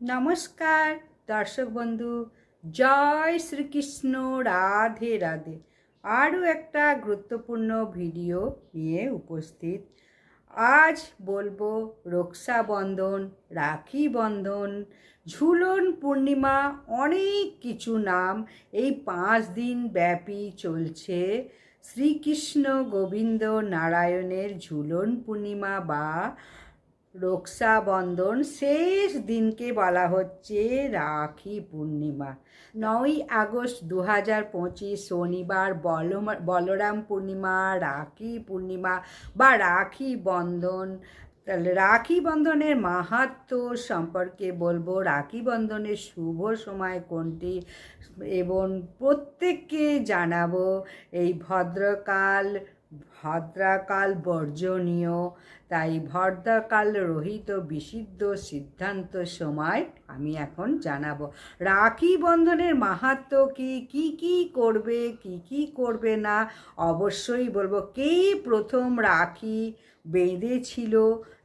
নমস্কার, দর্শক বন্ধু, জয় শ্রীকৃষ্ণ, রাধে রাধে। আরও একটা গুরুত্বপূর্ণ ভিডিও নিয়ে উপস্থিত। আজ বলব রক্ষাবন্ধন রাখি বন্ধন ঝুলন পূর্ণিমা, অনেক কিছু নাম। এই পাঁচ দিন ব্যাপী চলছে শ্রীকৃষ্ণ গোবিন্দ নারায়ণের ঝুলন পূর্ণিমা বা রক্ষাবন্ধন শেষ দিনকে বলা হচ্ছে রাখি পূর্ণিমা। নয়ই আগস্ট দু হাজার পঁচিশ শনিবার বলরাম পূর্ণিমা, রাখি পূর্ণিমা বা রাখি বন্ধন। তাহলে রাখি বন্ধনের মাহাত্ম সম্পর্কে বলব। রাখি বন্ধনের শুভ সময় কোনটি? এবং প্রত্যেককে জানাব। এই ভদ্রকাল ভদ্রাকাল বর্জনীয়, তাই ভদ্রাকাল রহিত বিশুদ্ধ সিদ্ধান্ত সময় আমি এখন জানাব। রাখি বন্ধনের মাহাত্ম কি? কি কি করবে? কি কি করবে না? অবশ্যই বলব, কে প্রথম রাখি বেঁধেছিল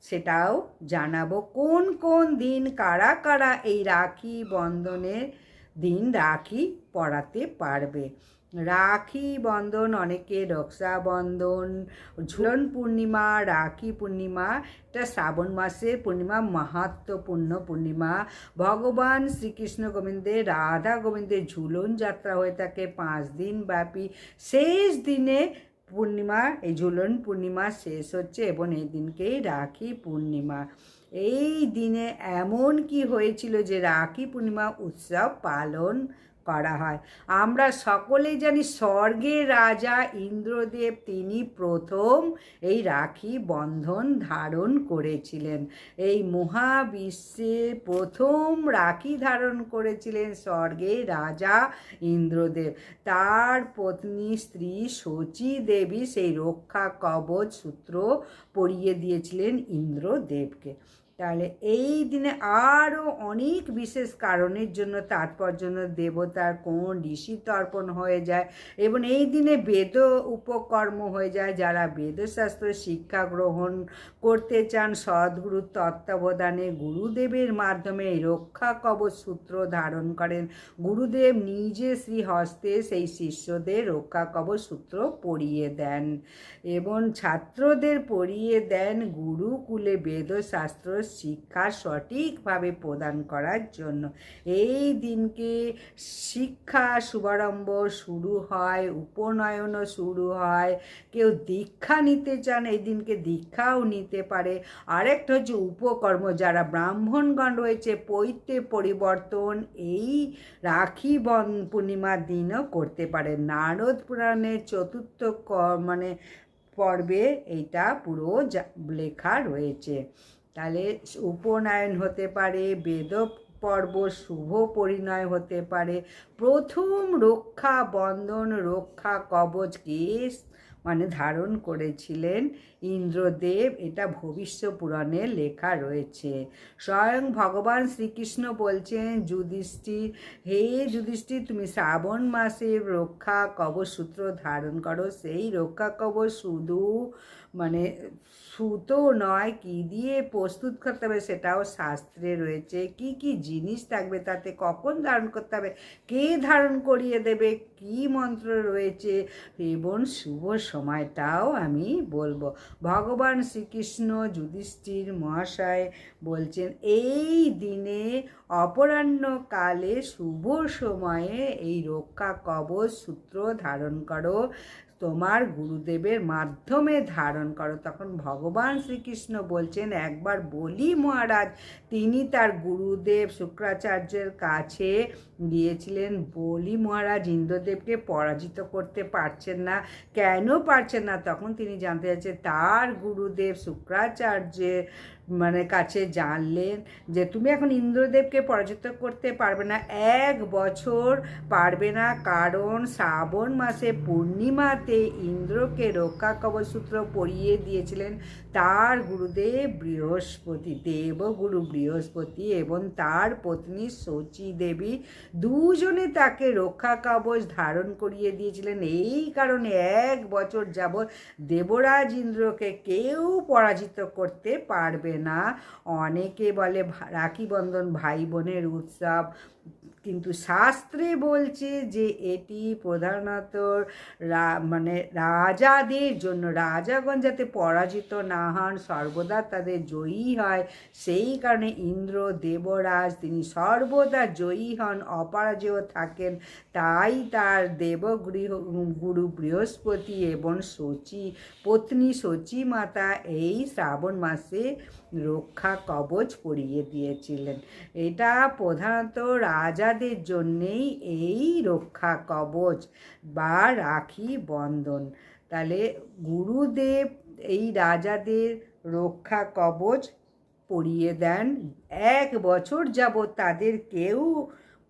সেটাও জানাব। কোন কোন দিন কারা কারা এই রাখি বন্ধনের দিন রাখি পড়াতে পারবে? রাখি বন্ধন, অনেকে রক্ষাবন্ধন, ঝুলন পূর্ণিমা, রাখি পূর্ণিমা, এটা শ্রাবণ মাসের পূর্ণিমা মাহাত্মপূর্ণ পূর্ণিমা। ভগবান শ্রীকৃষ্ণ গোবিন্দের রাধা গোবিন্দের ঝুলন যাত্রা হয়ে থাকে পাঁচ দিন ব্যাপী। শেষ দিনে পূর্ণিমা, এই ঝুলন পূর্ণিমা শেষ হচ্ছে এবং এই দিনকেই রাখি পূর্ণিমা। এই দিনে এমন কি হয়েছিল যে রাখি পূর্ণিমা উৎসব পালন করা হয়। আমরা সকলেই জানি স্বর্গের রাজা ইন্দ্রদেব তিনি প্রথম এই রাখি বন্ধন ধারণ করেছিলেন। এই মহাবিশ্বে প্রথম রাখি ধারণ করেছিলেন স্বর্গের রাজা ইন্দ্রদেব। তার পত্নী স্ত্রী শচী দেবী সেই রক্ষা কবচ সূত্র পরিয়ে দিয়েছিলেন ইন্দ্রদেবকে। তাহলে এই দিনে আরও অনেক বিশেষ কারণের জন্য তাৎপর্য দেবতার কোন ঋষি তর্পণ হয়ে যায় এবং এই দিনে বেদ উপকর্ম হয়ে যায় যারা বেদশাস্ত্র শিক্ষা গ্রহণ করতে চান সদ্গুরুর তত্ত্বাবধানে গুরুদেবের মাধ্যমে রক্ষা কবচ সূত্র ধারণ করেন। গুরুদেব নিজে শ্রী হস্তে সেই শিষ্যদের রক্ষা কবচ সূত্র পড়িয়ে দেন এবং ছাত্রদের পড়িয়ে দেন। গুরুকুলে বেদশাস্ত্র শিক্ষা সঠিকভাবে প্রদান করার জন্য। এই দিনকে শিক্ষা শুভারম্ভ শুরু হয়, উপনয়নও শুরু হয়। কেউ দীক্ষা নিতে চান, এই দিনকে দীক্ষাও নিতে পারে। আরেকটা হচ্ছে উপকর্ম, যারা ব্রাহ্মণগণ রয়েছে, পৈতে পরিবর্তন, এই রাখি বন পূর্ণিমার দিনও করতে পারে। নারদ পুরাণের চতুর্থ মানে পর্বে এইটা পুরো লেখা রয়েছে। তাহলে উপনয়ন হতে পারে, বেদ পর্ব, শুভ পরিণয় হতে পারে। প্রথম রক্ষা বন্ধন, রক্ষা কবচ কেস মানে ধারণ করেছিলেন ইন্দ্রদেব, এটা ভবিষ্য পুরাণে লেখা রয়েছে। স্বয়ং ভগবান শ্রীকৃষ্ণ বলছেন, যুধিষ্ঠির, হে যুধিষ্ঠির, তুমি শ্রাবণ মাসের রক্ষা কবচ সূত্র ধারণ করো, সেই রক্ষা কবচ শুধু মানে সুতো নয়, কি দিয়ে প্রস্তুত করতে হবে সেটাও শাস্ত্রে রয়েছে। কি কি জিনিস থাকবে তাতে কখন ধারণ করতে হবে? কে ধারণ করিয়ে দেবে? কি মন্ত্র রয়েছে? এবং শুভ সময়টাও আমি বলব। ভগবান শ্রীকৃষ্ণ যুধিষ্ঠির মহাশয় বলছেন, এই দিনে অপরাহ্নকালে শুভ সময়ে এই রক্ষা কবচ সূত্র ধারণ করো। তোমার গুরুদেবের মাধ্যমে ধারণ করো। তখন ভগবান শ্রীকৃষ্ণ বলছেন, একবার বলি মহারাজ, তিনি তার গুরুদেব শুক্রাচার্যের কাছে গিয়েছিলেন। বলি মহারাজ ইন্দ্রদেবকে পরাজিত করতে পারছেন না। কেন পারছেন না? তখন তিনি জানতে চাচ্ছেন তার গুরুদেব শুক্রাচার্যের মানে কাছে জানলেন যে তুমি এখন ইন্দ্রদেবকে পরাজিত করতে পারবে না। এক বছর পারবে না, কারণ শ্রাবণ মাসে পূর্ণিমাতে ইন্দ্রকে রক্ষা কবচসূত্র পরিয়ে দিয়েছিলেন তার গুরুদেব বৃহস্পতি, দেবগুরু বৃহস্পতি এবং তার পত্নী শচী দেবী দুজনে তাকে রক্ষা কবচ ধারণ করিয়ে দিয়েছিলেন। এই কারণে এক বছর যাবৎ দেবরাজ ইন্দ্রকে কেউ পরাজিত করতে পারবে না। অনেকে বলে রাখি বন্ধন ভাই বোনের উৎসব কিন্তু শাস্ত্রে বলছে যে এটি প্রধানত মানে রাজাদের জন্য, রাজাগণ যাতে পরাজিত না হন, সর্বদা তাদের জয়ী হয়। সেই কারণে ইন্দ্র দেবরাজ, তিনি সর্বদা জয়ী হন, অপরাজেয় থাকেন। তাই তার দেবগৃহ, গুরু বৃহস্পতি এবং শচী, পত্নী শচী মাতা এই শ্রাবণ মাসে রক্ষা কবচ পরিয়ে দিয়েছিলেন। এটা প্রধানত রাজাদের জন্যেই এই রক্ষা কবচ বা রাখি বন্ধন। তাহলে গুরুদেব এই রাজাদের রক্ষা কবচ পরিয়ে দেন। এক বছর যাবৎ তাদের কেউ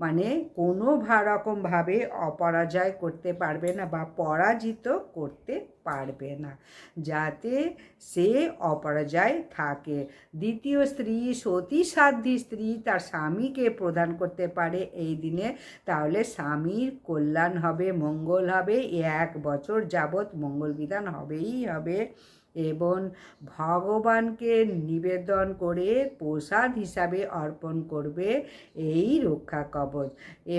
মানে কোনো রকমভাবে অপরাজয় করতে পারবে না বা পরাজিত করতে পারবে না। যাতে সে অপরাজয় থাকে। দ্বিতীয় স্ত্রী সতী সাধ্যী স্ত্রী তার স্বামীকে প্রদান করতে পারে এই দিনে। তাহলে স্বামীর কল্যাণ হবে, মঙ্গল হবে, এক বছর যাবৎ মঙ্গল বিধান হবেই হবে। এবং ভগবানকে নিবেদন করে প্রসাদ হিসাবে অর্পণ করবে এই রক্ষা কবচ।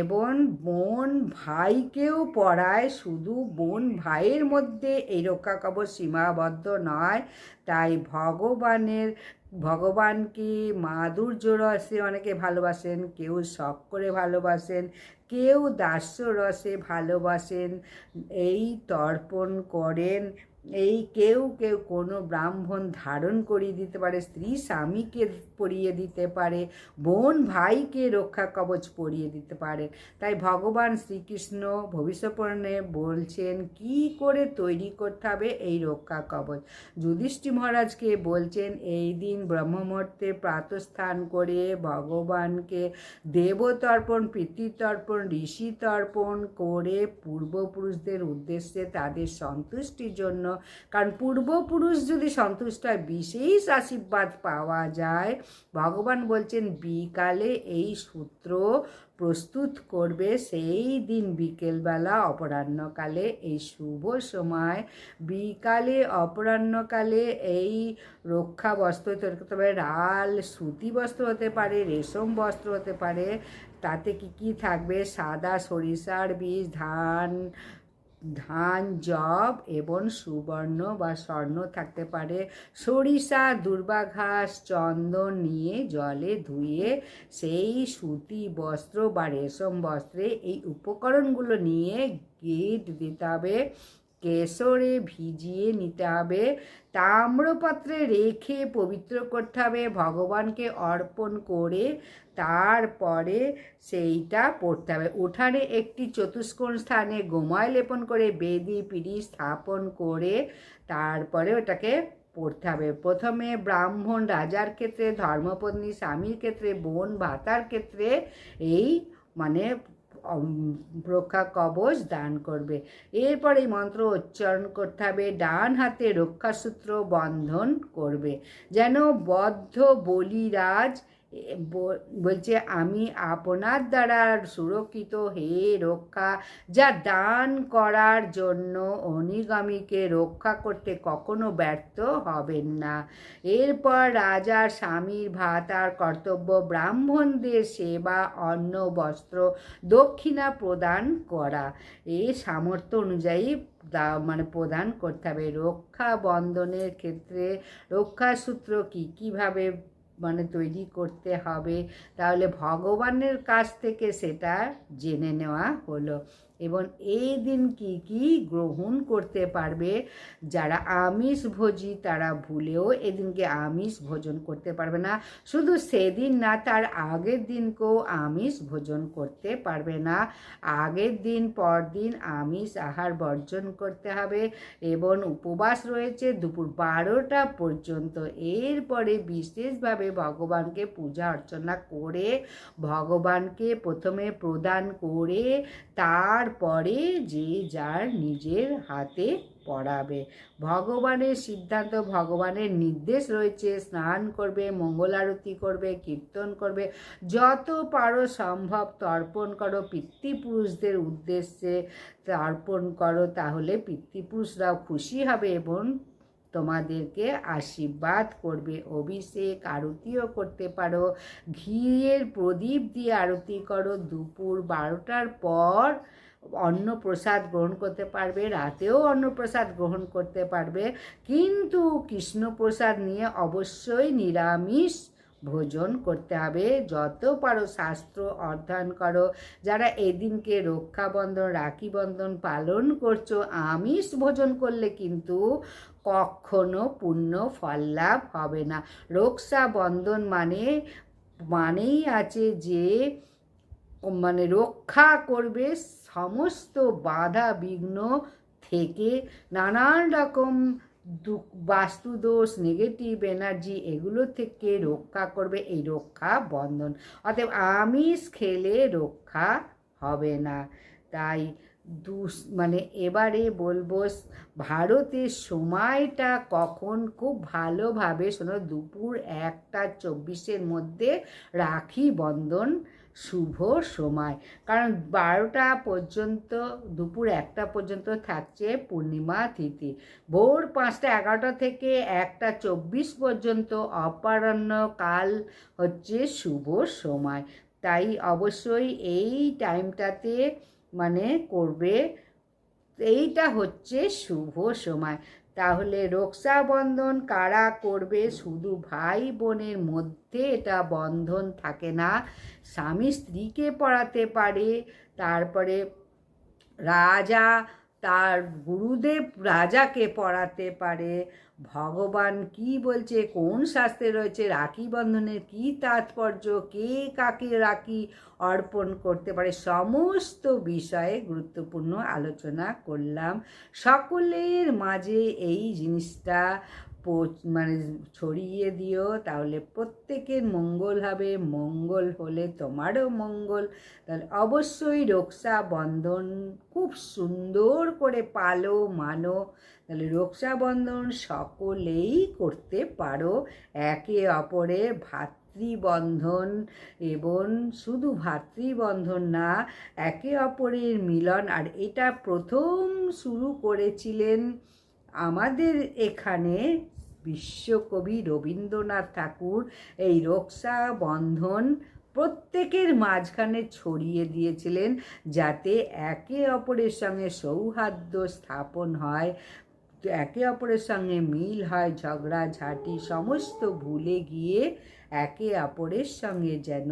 এবং বোন ভাইকেও পড়ায়, শুধু বোন ভাইয়ের মধ্যে এই রক্ষা কবচ সীমাবদ্ধ নয়, তাই ভগবানের, ভগবানকে মাধুর্য রসে অনেকে ভালোবাসেন, কেউ শখ করে ভালোবাসেন, কেউ দাস্য রসে ভালোবাসেন, এই তর্পণ করেন এই কেউ কেউ কোনো ব্রাহ্মণ ধারণ করিয়ে দিতে পারে, স্ত্রী স্বামীকে পরিয়ে দিতে পারে, বোন ভাইকে রক্ষা কবচ পরিয়ে দিতে পারে। তাই ভগবান শ্রীকৃষ্ণ ভবিষ্যপুরাণে বলছেন, কি করে তৈরি করতে হবে এই রক্ষা কবচ? যুধিষ্ঠি মহারাজকে বলছেন, এই দিন ব্রহ্মমূর্তে প্রাতস্থান করে ভগবানকে দেবতর্পণ, পিতৃতর্পণ ঋষি তর্পণ করে পূর্বপুরুষদের উদ্দেশ্যে তাদের সন্তুষ্টির জন্য কারণ পূর্বপুরুষ যদি সন্তুষ্ট হয়, বিশেষ আশীর্বাদ পাওয়া যায়। ভগবান বলছেন, বিকালে এই সূত্র প্রস্তুত করবে। সেই দিন বিকেলবেলা অপরাহ্নকালে এই শুভ সময়। বিকালে, অপরাহ্নকালে এই রক্ষা বস্ত্র তৈরি করতে পারে রাল, সুতি বস্ত্র হতে পারে, রেশম বস্ত্র হতে পারে। তাতে কি কি থাকবে? সাদা সরিষার বীজ, ধান ধান জব এবং সুবর্ণ বা স্বর্ণ থাকতে পারে। সরিষা দুর্বা ঘাস চন্দন নিয়ে জলে ধুয়ে সেই সুতি বস্ত্র বা রেশম বস্ত্রে এই উপকরণগুলো নিয়ে গিট দিতে হবে। কেশরে ভিজিয়ে নিতে হবে। তাম্রপাত্রে রেখে পবিত্র করতে হবে। ভগবানকে অর্পণ করে তারপরে সেইটা পড়তে হবে। উঠানে একটি চতুষ্কোণ স্থানে গোমায় লেপন করে বেদি পিড়ি স্থাপন করে তারপরে ওটাকে পড়তে হবে। প্রথমে ব্রাহ্মণ রাজার ক্ষেত্রে, ধর্মপত্নী স্বামীর ক্ষেত্রে, বোন ভাতার ক্ষেত্রে এই মানে রক্ষা কবচ দান করবে। এরপর এই মন্ত্র উচ্চারণ করতে হবে, ডান হাতে রক্ষাসূত্র বন্ধন করবে। যেন বদ্ধ বলিরাজ বলছে, আমি আপনার দ্বারা সুরক্ষিত, হে রক্ষা, যা দান করার জন্য অনিগামীকে রক্ষা করতে কখনো ব্যর্থ হবেন না। এরপর রাজার স্বামীর ভাতার কর্তব্য ব্রাহ্মণদের সেবা, অন্ন, বস্ত্র দক্ষিণা প্রদান করা। এই সামর্থ্য অনুযায়ী মানে প্রদান করতে হবে। রক্ষা বন্ধনের ক্ষেত্রে রক্ষাসূত্র কী? কীভাবে মানে তৈরি করতে হবে। তাহলে ভগবানের কাছ থেকে সেটা জেনে নেওয়া হলো। এবং এই দিন কি কি গ্রহণ করতে পারবে? যারা আমিষ ভোজি, তারা ভুলেও এদিনকে আমিষ ভোজন করতে পারবে না। শুধু সেদিন না, তার আগের দিনকেও আমিষ ভোজন করতে পারবে না। আগের দিন পর দিন আমিষ আহার বর্জন করতে হবে এবং উপবাস রয়েছে দুপুর বারোটা পর্যন্ত। এরপরে বিশেষভাবে ভগবানকে পূজা অর্চনা করে ভগবানকে প্রথমে প্রদান করে তারপরে যে যার নিজের হাতে পড়াবে। ভগবানের সিদ্ধান্ত, ভগবানের নির্দেশ রয়েছে। স্নান করবে, মঙ্গল আরতি করবে, কীর্তন করবে। যত পারো সম্ভব তর্পণ করো। পিতৃপুরুষদের উদ্দেশ্যে তর্পণ করো, তাহলে পিতৃপুরুষরাও খুশি হবে এবং তোমাদেরকে আশীর্বাদ করবে। অভিষেক আরতিও করতে পারো। ঘিয়ের প্রদীপ দিয়ে আরতি করো। দুপুর বারোটার পর অন্নপ্রসাদ গ্রহণ করতে পারবে, রাতেও অন্নপ্রসাদ গ্রহণ করতে পারবে। কিন্তু কৃষ্ণপ্রসাদ নিয়ে অবশ্যই নিরামিষ ভোজন করতে হবে। যত পারো শাস্ত্র অধ্যয়ন করো। যারা এদিনকে রক্ষাবন্ধন রাখি বন্ধন পালন করছ, আমিষ ভোজন করলে কিন্তু কখনো পুণ্য ফল লাভ হবে না। রক্ষা বন্ধন মানে মানেই আছে যে মানে রক্ষা করবে সমস্ত বাধা বিঘ্ন থেকে নানান রকম বাস্তুদোষ নেগেটিভ এনার্জি এগুলো থেকে রক্ষা করবে। এই রক্ষা বন্ধন। অতএব আমিষ খেলে রক্ষা হবে না। তাই দুস মানে এবারে বলব, ভারতের সময়টা কখন খুব ভালোভাবে শোনো, দুপুর একটা চব্বিশের মধ্যে রাখি বন্ধন শুভ সময়। কারণ বারোটা পর্যন্ত, দুপুর একটা পর্যন্ত থাকছে পূর্ণিমা তিথি। ভোর পাঁচটা, এগারোটা থেকে একটা চব্বিশ পর্যন্ত অপরাহ্ন কাল হচ্ছে শুভ সময়। তাই অবশ্যই এই টাইমটাতে মানে করবে। এইটা হচ্ছে শুভ সময়। তাহলে রক্ষাবন্ধন কারা করবে? শুধু ভাই বোনের মধ্যে এটা বন্ধন থাকে না। স্বামী স্ত্রীকে পড়াতে পারে, তারপরে রাজা, তার গুরুদেব রাজাকে পড়াতে পারে। ভগবান কি বলছে? কোন শাস্ত্রে রয়েছে? রাখি বন্ধনের কি তাৎপর্য? কে কাকে রাখি অর্পণ করতে পারে? সমস্ত বিষয়ে গুরুত্বপূর্ণ আলোচনা করলাম। সকলের মাঝে এই জিনিসটা মানে ছড়িয়ে দিও, তাহলে প্রত্যেকের মঙ্গল হবে। মঙ্গল হলে তোমারও মঙ্গল। তাহলে অবশ্যই রক্ষা বন্ধন খুব সুন্দর করে পালো, মানো। তাহলে রক্ষাবন্ধন সকলেই করতে পারো। একে অপরের ভাতৃবন্ধন এবং শুধু ভাতৃবন্ধন না, একে অপরের মিলন। আর এটা প্রথম শুরু করেছিলেন আমাদের এখানে বিশ্বকবি রবীন্দ্রনাথ ঠাকুর এই রক্সা বন্ধন প্রত্যেকের মাঝখানে ছড়িয়ে দিয়েছিলেন যাতে একে অপরের সঙ্গে সৌহার্দ্য স্থাপন হয়, একে অপরের সঙ্গে মিল হয়, ঝগড়া, ঝাঁটি, সমস্ত ভুলে গিয়ে একে অপরের সঙ্গে যেন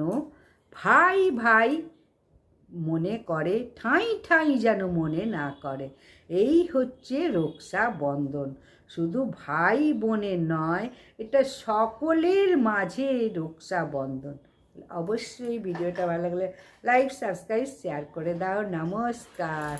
ভাই ভাই মনে করে, ঠাঁই ঠাঁই যেন মনে না করে। এই হচ্ছে রক্ষা বন্ধন। শুধু ভাই বোনে নয়, এটা সকলের মাঝে রোকসা বন্ধন। অবশ্যই ভিডিওটা ভালো লাগলে লাইক সাবস্ক্রাইব শেয়ার করে দাও। নমস্কার।